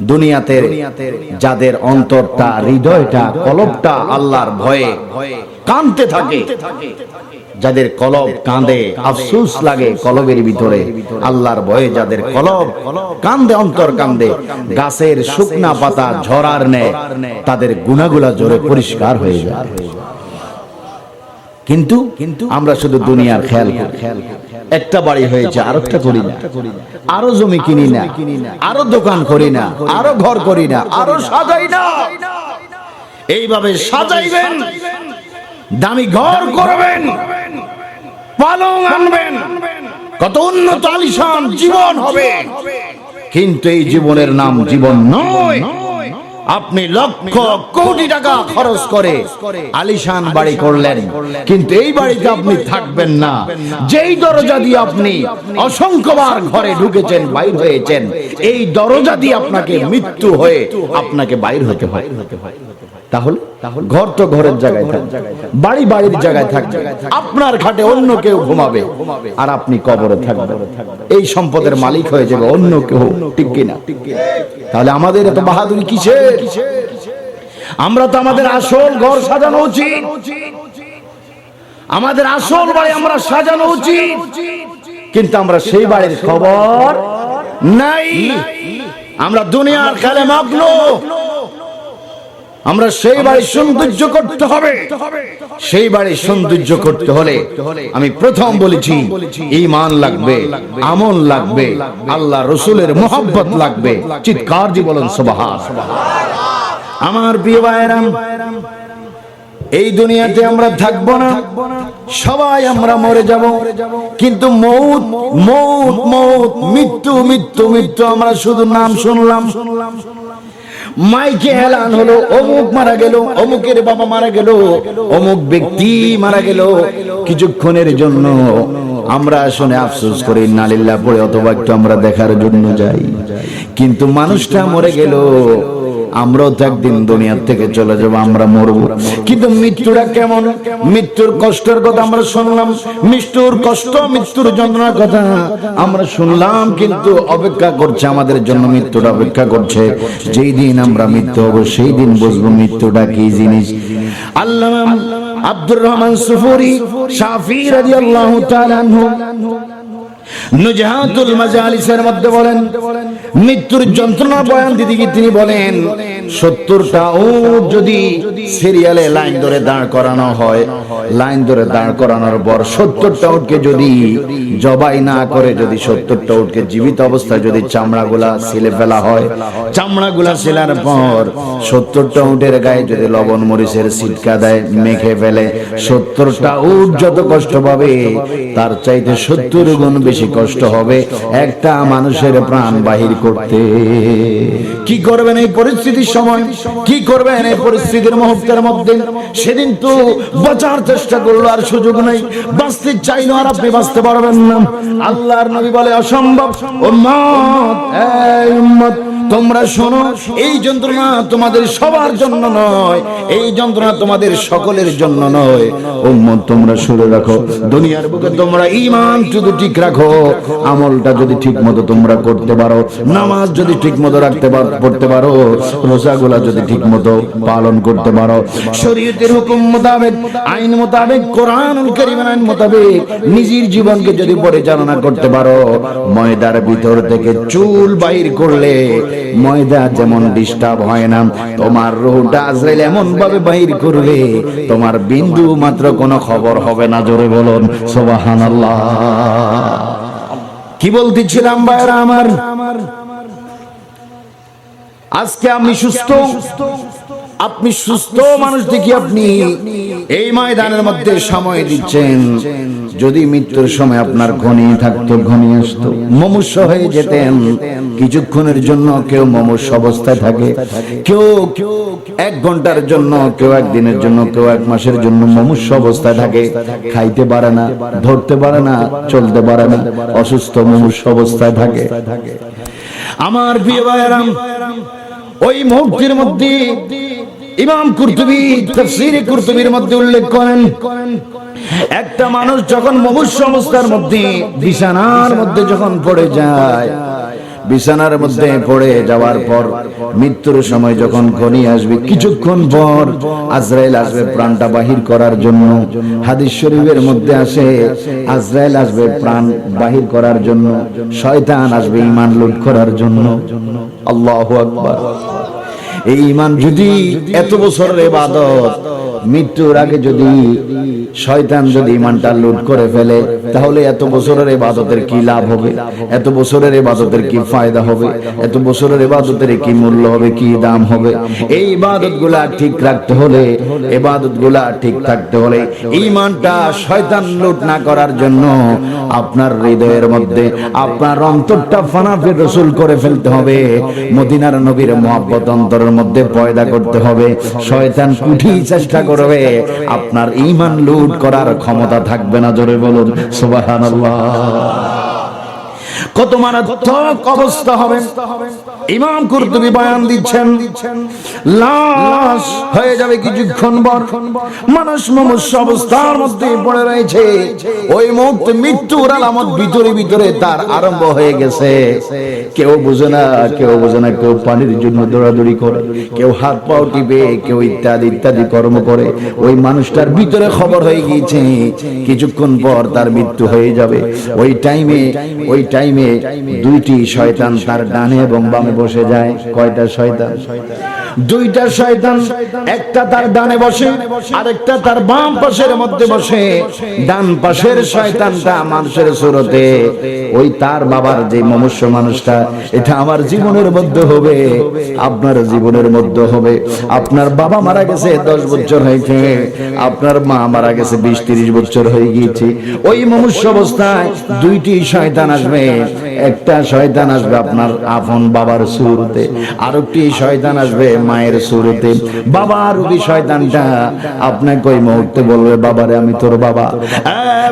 দুনিয়াতে যাদের অন্তরটা হৃদয়টা, কলবটা আল্লাহর ভয়ে কাঁদতে থাকে। যাদের কলব কাঁদে, আফসোস লাগে কলবের ভিতরে, আল্লাহর ভয়ে যাদের কলব কান্দে অন্তর কান্দে গাছের শুকনা পাতা ঝরার নেয় তাদের গুণাগুলা জোরে পরিষ্কার হয়ে যায়। কিন্তু কিন্তু আমরা শুধু দুনিয়ার খেয়াল করি। একটা বাড়ি হয়েছে আর একটা করি না। আরও জমি কিনি না আরও দোকান করি না আরও ঘর করি না আরও সাজাই না। এইভাবে সাজাইবেন। দামি ঘর করবেন। পালং আনবেন। কত উন্নত আলিশান জীবন হবে। কিন্তু এই জীবনের নাম জীবন নয়। আপনি লক্ষ কোটি টাকা খরচ করে আলিশান বাড়ি করলেন। কিন্তু এই বাড়িতে আপনি থাকবেন না। যেই দরজা দিয়ে আপনি অসংখ্যবার ঘরে ঢুকেছেন বাইর হয়েছেন এই দরজা দিয়ে আপনাকে মৃত্যু হয়ে আপনাকে বাইর হতে হয়। তাহলে ঘর তো ঘরের জায়গায় থাকবে বাড়ি বাড়ির জায়গায় থাকবে আপনার খাটে অন্য কেউ ঘুমাবে। আর আপনি কবরে থাকবেন। এই সম্পদের মালিক হয়ে যাবে অন্য কেউ। ঠিক কিনা? তাহলে আমাদের এত বাহাদুরি কিসের? আমরা তো আমাদের আসল ঘর সাজানো উচিত। আমাদের আসল বাড়ি আমরা সাজানো উচিত। কিন্তু আমরা সেই বাড়ির খবর নাই। আমরা দুনিয়ার খেলে মগ্ন। আমরা সেই বাড়ি সৌন্দর্য করতে হবে। সেই বাড়ি সৌন্দর্য করতে হলে আমি প্রথম বলেছি ইমান লাগবে আমল লাগবে আল্লাহ রসুলের মোহাব্বত লাগবে চিৎকার জি বলেন সবাহার আমার প্রিয় ভাইরাম এই দুনিয়াতে আমরা থাকব না সবাই আমরা মরে যাব কিন্তু মৌত মৌত মৌত মৃত্যু মৃত্যু মৃত্যু আমরা শুধু নাম শুনলাম শুনলাম। মাইকে এলান হলো, অমুক মারা গেল, অমুকের বাবা মারা গেল, অমুক ব্যক্তি মারা গেল। কিছুক্ষণের জন্য আমরা শুনে আফসোস করি নালিল্লা পড়ে অথবা একটু আমরা দেখার জন্য যাই। কিন্তু মানুষটা মরে গেল আমরাও তো একদিন দুনিয়ার থেকে চলে যাব, আমরা মরব। কিন্তু মৃত্যুটা কেমন? মৃত্যুর কষ্টের কথা আমরা শুনলাম, মৃত্যুর কষ্ট, মৃত্যুর যন্ত্রণার কথা আমরা শুনলাম, কিন্তু অপেক্ষা করছে, আমাদের জন্য মৃত্যুটা অপেক্ষা করছে। যেই দিন আমরা মৃত্যু হব, সেই দিন বুঝব মৃত্যুটা কি জিনিস। আল্লাহ আব্দুর রহমান সুফুরি, শাফি রাদিয়াল্লাহু তাআলা আনহু, নুজহাতুল মাজালিসের মধ্যে বলেন মৃত্যুর যন্ত্রণা বয়ান দিদিকে তিনি বলেন সত্তরটা যদি সিরিয়ালে লাইন ধরে দাঁড় করানো হয় লাইন ধরে দাঁড় করানোর পর সত্তরটা যদি জবাই না করে, যদি সত্তরটা জীবিত অবস্থায় যদি চামড়াগুলা ছিলে ফেলা হয়, চামড়াগুলা ছিলার পর সত্তরটা উঠের গায়ে যদি লবণ মরিচের সিটকা দেয়, মেখে ফেলে, সত্তরটা উঠ যত কষ্ট পাবে, তার চাইতে সত্তর গুণ বেশি কষ্ট হবে একটা মানুষের প্রাণ বাহির করতে। কি করবেন এই পরিস্থিতির সময় কি করবেন এই পরিস্থিতির মুহূর্তের মধ্যে? সেদিন তো বাঁচার চেষ্টা করল, আর সুযোগ নেই। বাঁচতে চাইলো আর আপনি বাঁচতে পারবেন না। আল্লাহর নবী বলে, অসম্ভব, উম্মত, এই তোমরা শোনো, এই যন্ত্রণা তোমাদের সবার জন্য নয়, এই যন্ত্রণা তোমাদের সকলের জন্য নয়। উম্মত, তোমরা শুনে রাখো, দুনিয়ার বুকে তোমরা ঈমান শুধু ঠিক রাখো, আমলটা যদি ঠিক মতো তোমরা করতে পারো, নামাজ যদি ঠিক মতো রাখতে পারো, পড়তে পারো, রোজাগুলা যদি ঠিক মতো পালন করতে পারো, শরীয়তের হুকুম মোতাবেক, আইন মোতাবেক, কোরআনুল কারীমের আইন মোতাবেক নিজের জীবনকে যদি পরিচালনা করতে পারো, ময়দার ভিতর থেকে চুল বাইর করলে ময়দা যেমন ডিস্টার্ব হয় না, তোমার রোহটা আজরাইল এমন ভাবে বাহির করবে, তোমার বিন্দু মাত্র কোনো খবর হবে না, জোরে বলুন, সুবহানাল্লাহ। কি বলতেছিলাম ভাইরা আমার? আজকে আমি সুস্থ আপনি সুস্থ মানুষ দেখি আপনি এই ময়দানের মধ্যে সময় দিচ্ছেন। যদি মৃত্যুর সময় আপনার ঘনিয়ে থাকতো ঘনিয়ে আসতো। মমুষ্য হয়ে যেতেন। কিছুক্ষণের জন্য কেউ মমুষ্য অবস্থায় থাকে। কেউ এক ঘণ্টার জন্য কেউ একদিনের জন্য কেউ এক মাসের জন্য মমুষ্য অবস্থায় থাকে। খাইতে পারে না ধরতে পারে না চলতে পারে না অসুস্থ মমুষ্য অবস্থায় থাকে। আমার প্রিয় ভাইয়েরাম ওই মুহূর্তের মধ্যে ইমাম কুরতুবি তাফসীরে কুরতুবির মধ্যে উল্লেখ করেন, একটা মানুষ যখন মুমূর্ষ অবস্থার মধ্যে, বিছানার মধ্যে যখন পড়ে যায়, বিছানার মধ্যে পড়ে যাওয়ার পর মৃত্যুর সময় যখন ঘনি আসবে, কিছুক্ষণ পর আজরাইল আসবে প্রাণটা বাহির করার জন্য। হাদিস শরীফের মধ্যে আসে, আজরাইল আসবে প্রাণ বাহির করার জন্য, শয়তান আসবে ইমান লুট করার জন্য। আল্লাহু আকবার। এই ইমান যদি এত বছরের ইবাদত মৃত্যুর আগে যদি শয়তান যদি ইমানটা লুট করে ফেলে, তাহলে এত বছরের ইবাদতের কি লাভ হবে? এত বছরের ইবাদতের কি ফায়দা হবে? এত বছরের ইবাদতের কি মূল্য হবে? কি দাম হবে? এই ইবাদত ঠিক রাখতে হলে ইবাদতগুলা ঠিক থাকতে হলে ইমানটা শয়তান লুট না করার জন্য আপনার হৃদয়ের মধ্যে, আপনার অন্তরটা ফানাফি রসুল করে ফেলতে হবে। মদিনার নবীর মহাব্বত অন্তরের মধ্যে পয়দা করতে হবে। শয়তান কুঠি চেষ্টা করবে আপনার ইমান লুট করার ক্ষমতা থাকবে না জোরে বলুন সুবহানাল্লাহ। কত মারাত্মক অবস্থা হবে। ইমাম কুরতুবি বয়ান দিচ্ছেন, লাশ হয়ে যাবে কিছুক্ষণ পর। মানুষ মমস্য অবস্থার মধ্যে পড়ে রয়েছে। ওই মুহূর্তে মৃত্যুর আলামত ভিতরে ভিতরে তার আরম্ভ হয়ে গেছে। কেউ বুঝে না, কেউ বুঝে না, কেউ পানির জন্য দৌড়াদৌড়ি করে, কেউ হাত পাও টিপে, কেউ ইত্যাদি ইত্যাদি কর্ম করে। ওই মানুষটার ভিতরে খবর হয়ে গিয়েছে, কিছুক্ষণ পর তার মৃত্যু হয়ে যাবে। ওই টাইমে ওই টাইমে দুইটি শয়তান তার ডানে এবং বামে বসে যায়। কয়টা শয়তান? দুইটা শয়তান, একটা তার ডানে বসে, আরেকটা তার বাম পাশের মধ্যে বসে। ডান পাশের শয়তানটা মানুষের সুরতে। ওই তার বাবার যে মনুষ্য মানুষটা, এটা আমার জীবনের মধ্যে হবে, আপনার জীবনের মধ্যে হবে। আপনার বাবা মারা গেছে দশ বছর হয়েছে আপনার মা মারা গেছে বিশ তিরিশ বছর হয়ে গিয়েছে। ওই মনুষ্য অবস্থায় দুইটি শয়তান আসবে। একটা শয়তান আসবে আপনার আপন বাবার সুরতে, আরেকটি শয়তান আসবে মায়ের সুরতে বাবার রূপী শয়তানটা আপনাকে ওই মুহূর্তে বলবে, বাবারে, আমি তোর বাবা।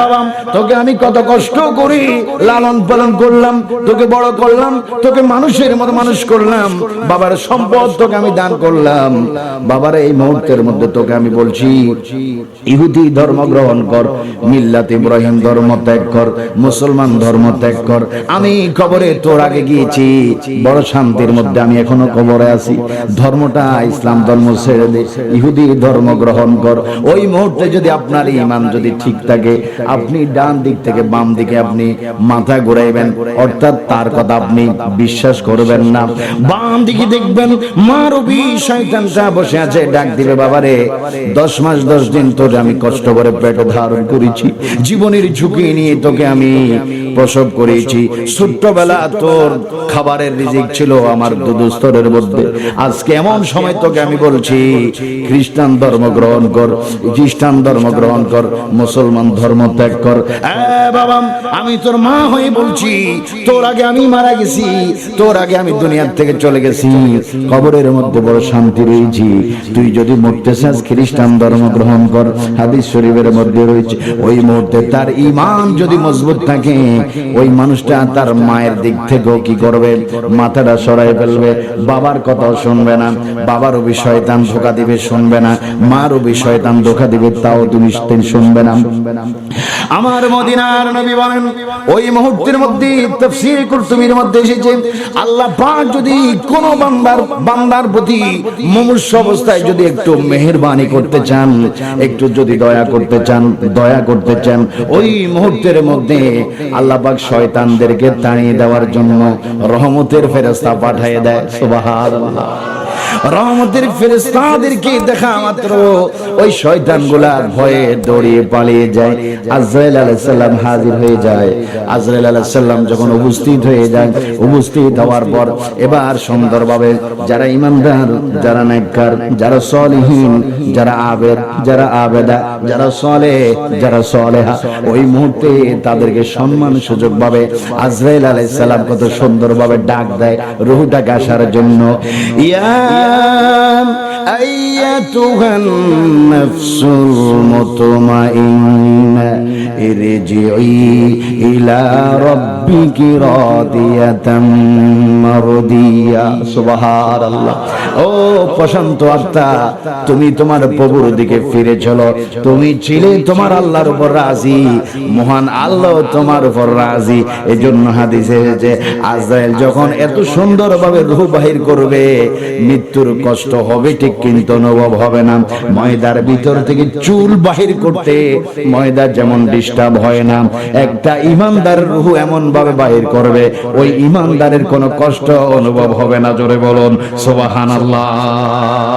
বাবা, তোকে আমি কত কষ্ট করি, লালন পালন করলাম, তোকে বড় করলাম, তোকে মানুষের মতো মানুষ করলাম, বাবার সম্পদ তোকে আমি দান করলাম। বাবার, এই মুহূর্তের মধ্যে তোকে আমি বলছি, ইহুদি ধর্ম গ্রহণ কর, মিল্লাত ইব্রাহিম ধর্ম ত্যাগ কর, মুসলমান ধর্ম ত্যাগ কর। আমি কবরে তোর আগে গিয়েছি, বড় শান্তির মধ্যে আমি এখনও কবরে আছি। ধর্মটা ইসলাম ধর্ম ছেড়ে দে, ইহুদি ধর্ম গ্রহণ কর। ওই মুহূর্তে যদি আপনার ইমান যদি ঠিক থাকে, আপনি ডান দিক থেকে বাম দিকে আপনি মাথা ঘুরাইবেন, অর্থাৎ তার কথা আপনি বিশ্বাস করবেন না। বাম দিকে দেখবেন মারবি শয়তানটা বসে আছে, ডাক দিবে, বাবারে, দশ মাস, দশ দিন তোর আমি কষ্ট করে পেটে ধারণ করেছি। জীবনের ঝুঁকি নিয়ে তোকে আমি প্রসব করেছি। ছোট্টবেলা তোর খাবারের রিজিক ছিল আমার দুদস্তরের মধ্যে। আজকে এমন সময় তোকে আমি বলছি খ্রিস্টান ধর্ম গ্রহণ কর খ্রিস্টান ধর্ম গ্রহণ কর মুসলমান ধর্ম ত্যাগ কর। বাবা আমি তোর মা হয়ে বলছি তোর আগে আমি মারা গেছি তোর আগে আমি দুনিয়ার থেকে চলে গেছি। কবরের মধ্যে বড় শান্তি রয়েছি। তুই যদি মরতে চাস খ্রিস্টান ধর্ম গ্রহণ কর। হাদিস শরীফের মধ্যে রয়েছে ওই মুহূর্তে তার ইমান যদি মজবুত থাকে ওই মানুষটা তার মায়ের দিক থেকেও কি করবে? মাথাটা সরাই ফেলবে, বাবার কথাও শুনবে না বাবার অভি শয়তান ধোকা দিবে, শুনবে না মার অভি শয়তান ধোকা দিবে, তাও তুমি শুনবে না। আমার মদিনার নবী বলেন, ওই মুহূর্তের মধ্যে তাফসীর কুরতুবীর মধ্যে এসেছে, আল্লাহ পাক যদি কোন বান্দার বান্দার প্রতি মুমূর্ষ অবস্থায় যদি একটু মেহেরবানি করতে চান, একটু যদি দয়া করতে চান, দয়া করতে চান, ওই মুহূর্তের মধ্যে আল্লাহ পাক শয়তানদেরকে তাড়িয়ে দেওয়ার জন্য রহমতের ফেরস্তা পাঠিয়ে দেয়। সুবহানাল্লাহ। রহমতের ফেরেশতাদেরকে দেখা মাত্র ওই শয়তানগুলা ভয়ে দৌড়িয়ে পালিয়ে যায়। আজরাইল আলাইহিস সালাম হাজির হয়ে যায়। আজরাইল আলাইহিস সালাম যখন উপস্থিত হয়ে যায়, উপস্থিত হওয়ার পর এবার সুন্দরভাবে যারা ইমানদার, যারা নেককার, যারা সলিহীন, যারা আবেদ, যারা আবেদা, যারা সলে, যারা সলেহা, ওই মুহূর্তে তাদেরকে সম্মান সুযোগ ভাবে আজরাইল আলাইহিস সালাম কত সুন্দরভাবে ডাক দেয় রুহটাকে আসার জন্য। ইয়া أيتها النفس المطمئنة ارجعي إلى ربك ربك راضية مرضية سبحان الله ও প্রশান্ত আত্মা তুমি তোমার প্রভুর দিকে ফিরে চলো তুমি ছিলে তোমার আল্লাহর উপর রাজি মহান আল্লাহ তোমার উপর রাজি এই জন্য হাদিসে এসেছে আজরাইল যখন এত সুন্দরভাবে রূহ বাহির করবে মৃত্যুর কষ্ট হবে ঠিক কিন্তু অনুভব হবে না। ময়দার ভিতর থেকে চুল বাহির করতে ময়দার যেমন ডিস্টার্ব হয় না। একটা ইমানদার রুহ এমন ভাবে বাহির করবে, ওই ইমানদারের কোনো কষ্ট অনুভব হবে না। জোরে বলুন সোবাহান আল্লাহ